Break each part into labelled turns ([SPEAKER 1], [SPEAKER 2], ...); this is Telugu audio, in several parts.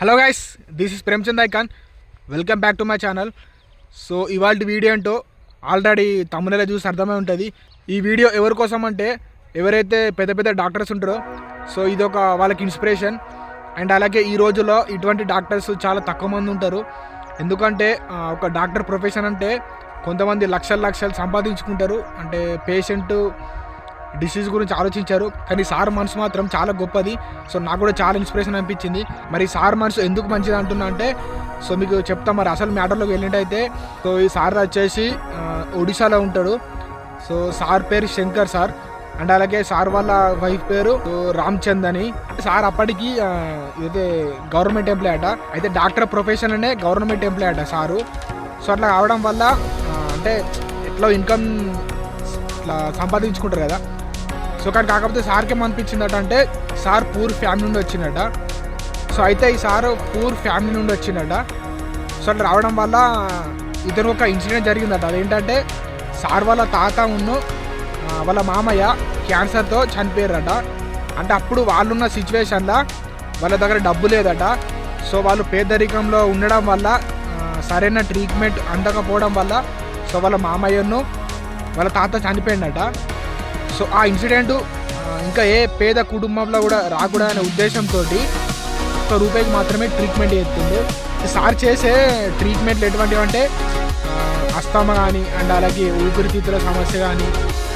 [SPEAKER 1] Hello guys this is Premchand icon welcome back to my channel so ఇవాళ వీడియో ఏంటో ఆల్రెడీ తమ్మునేలా చూసి అర్థమై ఉంటుంది. ఈ వీడియో ఎవరి కోసం అంటే ఎవరైతే పెద్ద పెద్ద డాక్టర్స్ ఉంటారో సో ఇది ఒక వాళ్ళకి ఇన్స్పిరేషన్ అండ్ అలాగే ఈ రోజుల్లో ఇటువంటి డాక్టర్స్ చాలా తక్కువ మంది ఉంటారు. ఎందుకంటే ఒక డాక్టర్ ప్రొఫెషన్ అంటే కొంతమంది లక్షలు లక్షలు సంపాదించుకుంటారు. అంటే పేషెంట్ డిసీజ్ గురించి ఆలోచించారు. కానీ సార్ మనసు మాత్రం చాలా గొప్పది. సో నాకు కూడా చాలా ఇన్స్పిరేషన్ అనిపించింది. మరి సార్ మనసు ఎందుకు మంచిది అంటున్నా అంటే సో మీకు చెప్తా మరి అసలు మ్యాటర్లోకి వెళ్ళినట్టయితే సో ఈ సార్ వచ్చేసి ఒడిశాలో ఉంటాడు. సో సార్ పేరు శంకర్ సార్. అండ్ అలాగే సార్ వాళ్ళ వైఫ్ పేరు రామ్చంద్ అని. సార్ అప్పటికి ఇదే గవర్నమెంట్ ఎంప్లాయ్ అట. అయితే డాక్టర్ ప్రొఫెషన్ అనే గవర్నమెంట్ ఎంప్లాయ్ అట సారు. సో అట్లా కావడం వల్ల అంటే ఎట్లా ఇన్కమ్ ఇట్లా సంపాదించుకుంటారు కదా. సో కానీ కాకపోతే సార్కి ఏమనిపించిందట అంటే సార్ పూర్ ఫ్యామిలీ నుండి వచ్చిందట. సో అయితే ఈ సార్ పూర్ ఫ్యామిలీ నుండి వచ్చిందట. సో అట్లా రావడం వల్ల ఇతను ఒక ఇన్సిడెంట్ జరిగిందట. అదేంటంటే సార్ వాళ్ళ తాత ఉన్ను వాళ్ళ మామయ్య క్యాన్సర్తో చనిపోయారట. అంటే అప్పుడు వాళ్ళున్న సిచ్యువేషన్లో వాళ్ళ దగ్గర డబ్బు లేదట. సో వాళ్ళు పేదరికంలో ఉండడం వల్ల సరైన ట్రీట్మెంట్ అందకపోవడం వల్ల సో వాళ్ళ మామయ్యను వాళ్ళ తాత చనిపోయిందట. సో ఆ ఇన్సిడెంట్ ఇంకా ఏ పేద కుటుంబంలో కూడా రాకూడదనే ఉద్దేశంతో ఒక్క రూపాయికి మాత్రమే ట్రీట్మెంట్ చేస్తుండే సార్ చేసే ట్రీట్మెంట్లు ఎటువంటివి అంటే అస్తమ కానీ అండ్ అలాగే ఊపిరితిత్తుల సమస్య కానీ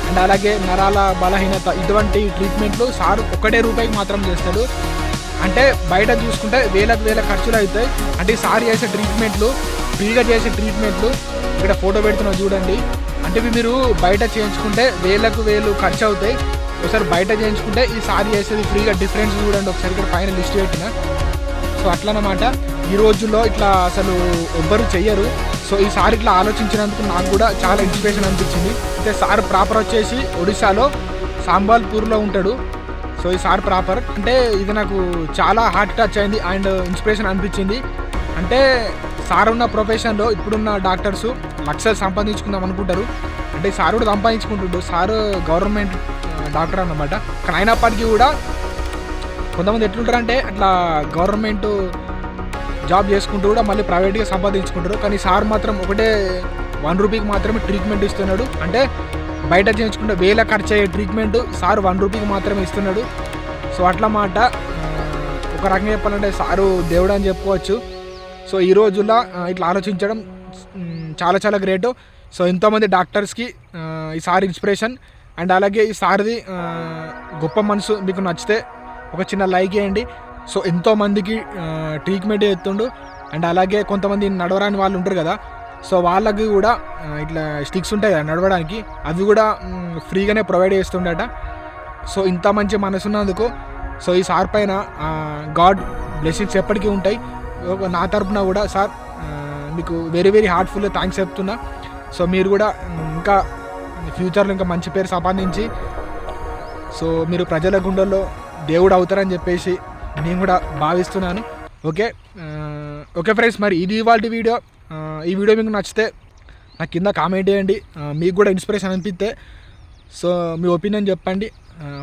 [SPEAKER 1] అండ్ అలాగే నరాల బలహీనత ఇటువంటి ట్రీట్మెంట్లు సార్ ఒకటే రూపాయికి మాత్రం చేస్తాడు. అంటే బయట చూసుకుంటే వేలకు వేల ఖర్చులు అవుతాయి. అంటే సార్ చేసే ట్రీట్మెంట్లు ఫ్రీగా చేసే ట్రీట్మెంట్లు ఇక్కడ ఫోటో పెడుతున్నా చూడండి. అంటే ఇవి మీరు బయట చేయించుకుంటే వేలకు వేలు ఖర్చు అవుతాయి ఒకసారి బయట చేయించుకుంటే ఈ సారి చేసేది ఫ్రీగా డిఫరెన్స్ చూడండి. ఒకసారి ఇక్కడ పైన లిస్ట్ పెట్టిన. సో అట్లనమాట. ఈ రోజుల్లో ఇట్లా అసలు ఎవ్వరు చెయ్యరు. సో ఈ ఇట్లా ఆలోచించినందుకు నాకు కూడా చాలా ఇన్స్పిరేషన్ అనిపించింది. అయితే సార్ ప్రాపర్ వచ్చేసి ఒడిశాలో సాంబాల్పూర్లో ఉంటాడు. సో ఈ సార్ ప్రాపర్. అంటే ఇది నాకు చాలా హార్ట్ టచ్ అయింది అండ్ ఇన్స్పిరేషన్ అనిపించింది. అంటే సార్ ఉన్న ప్రొఫెషన్లో ఇప్పుడున్న డాక్టర్స్ లక్షలు సంపాదించుకుందాం అనుకుంటారు. అంటే సార్ కూడా సంపాదించుకుంటుండు. సార్ గవర్నమెంట్ డాక్టర్ అన్నమాట. కానీ అయినప్పటికీ కూడా కొంతమంది ఎట్లుంటారంటే అట్లా గవర్నమెంట్ జాబ్ చేసుకుంటూ కూడా మళ్ళీ ప్రైవేట్గా సంపాదించుకుంటారు. కానీ సార్ మాత్రం ఒకటే వన్ రూపీకి మాత్రమే ట్రీట్మెంట్ ఇస్తున్నాడు. అంటే బయట చేయించుకుంటే వేల ఖర్చు అయ్యే ట్రీట్మెంట్ సార్ వన్ రూపీకి మాత్రమే ఇస్తున్నాడు. సో అట్లా మాట ఒక రకంగా చెప్పాలంటే సారు దేవుడు అని చెప్పుకోవచ్చు. సో ఈ రోజుల్లో ఇట్లా ఆలోచించడం చాలా చాలా గ్రేట్. సో ఎంతోమంది డాక్టర్స్కి ఈ సార్ ఇన్స్పిరేషన్. అండ్ అలాగే ఈ సార్ది గొప్ప మనసు మీకు నచ్చితే ఒక చిన్న లైక్ వేయండి సో ఎంతోమందికి ట్రీట్మెంట్ చేస్తుండు. అండ్ అలాగే కొంతమంది నడవరాని వాళ్ళు ఉంటారు కదా సో వాళ్ళకి కూడా ఇట్లా స్టిక్స్ ఉంటాయి కదా నడవడానికి. అవి కూడా ఫ్రీగానే ప్రొవైడ్ చేస్తుండట. సో ఇంత మంచి మనసు ఉన్నందుకు సో ఈ సార్ పైన గాడ్ బ్లెస్సింగ్స్ ఎప్పటికీ ఉంటాయి. నా తరపున కూడా సార్ మీకు వెరీ వెరీ హార్ట్ఫుల్ థ్యాంక్స్ చెప్తున్నా. సో మీరు కూడా ఇంకా ఫ్యూచర్లో ఇంకా మంచి పేరు సంపాదించి సో మీరు ప్రజల గుండెల్లో దేవుడు అవుతారని చెప్పేసి నేను కూడా భావిస్తున్నాను. ఓకే ఓకే ఫ్రెండ్స్ మరి ఇది ఇవాళ వీడియో. Uh, ఈ వీడియో మీకు నచ్చితే నాకు కింద కామెంట్ చేయండి. Uh, మీకు కూడా ఇన్స్పిరేషన్ అనిపిస్తే సో మీ ఒపీనియన్ చెప్పండి.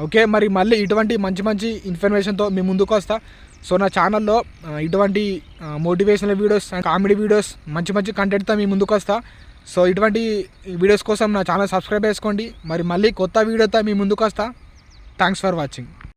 [SPEAKER 1] ఓకే మరి మళ్ళీ ఇటువంటి మంచి మంచి ఇన్ఫర్మేషన్తో మీ ముందుకు వస్తా. సో నా ఛానల్లో ఇటువంటి motivational videos and comedy videos మంచి మంచి కంటెంట్తో మీ ముందుకు వస్తా. సో ఇటువంటి వీడియోస్ కోసం నా ఛానల్ సబ్స్క్రైబ్ చేసుకోండి. మరి మళ్ళీ కొత్త వీడియోతో మీ ముందుకు వస్తా. Thanks for watching